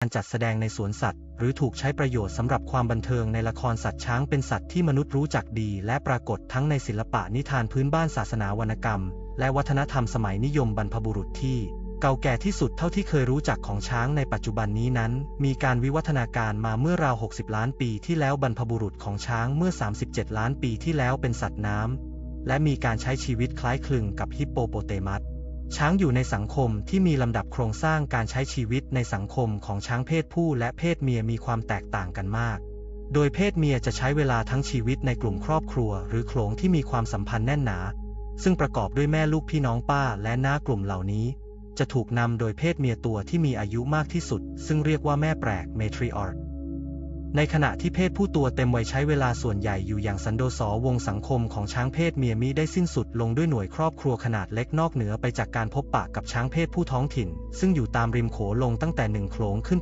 การจัดแสดงในสวนสัตว์ หรือถูกใช้ประโยชน์สำหรับความบันเทิงในละครสัตว์ช้างเป็นสัตว์ที่มนุษย์รู้จักดี และปรากฏทั้งในศิลปะนิทานพื้นบ้านศาสนาวรรณกรรม และวัฒนธรรมสมัยนิยมบรรพบุรุษที่เก่าแก่ที่สุดเท่าที่เคยรู้จักของช้างในปัจจุบันนี้นั้น มีการวิวัฒนาการมาเมื่อราว 60 ล้านปีที่แล้วบรรพบุรุษของช้างเมื่อ 37 ล้านปีที่แล้วเป็นสัตว์น้ำและมีการใช้ชีวิตคล้ายคลึงกับฮิปโปโปเตมัส ช้างอยู่ในสังคมที่มีลำดับโครงสร้างการใช้ชีวิตในสังคมของช้างเพศผู้และเพศเมียมีความแตกต่างกันมาก โดยเพศเมียจะใช้เวลาทั้งชีวิตในกลุ่มครอบครัว หรือโขลงที่มีความสัมพันธ์แน่นหนา ซึ่งประกอบด้วยแม่ลูกพี่น้องป้าและน้ากลุ่มเหล่านี้ จะถูกนำโดยเพศเมียตัวที่มีอายุมากที่สุด ซึ่งเรียกว่าแม่แปลก matriarch ในขณะที่เพศผู้ตัวเต็มวัยใช้เวลาส่วนใหญ่อยู่อย่างสันโดษวงสังคมของช้างเพศเมียมิได้สิ้นสุดลงด้วยหน่วยครอบครัวขนาดเล็กนอกเหนือไปจากการพบปะกับช้างเพศผู้ท้องถิ่น ซึ่งอยู่ตามริมโขงลงตั้งแต่หนึ่งโขลงขึ้น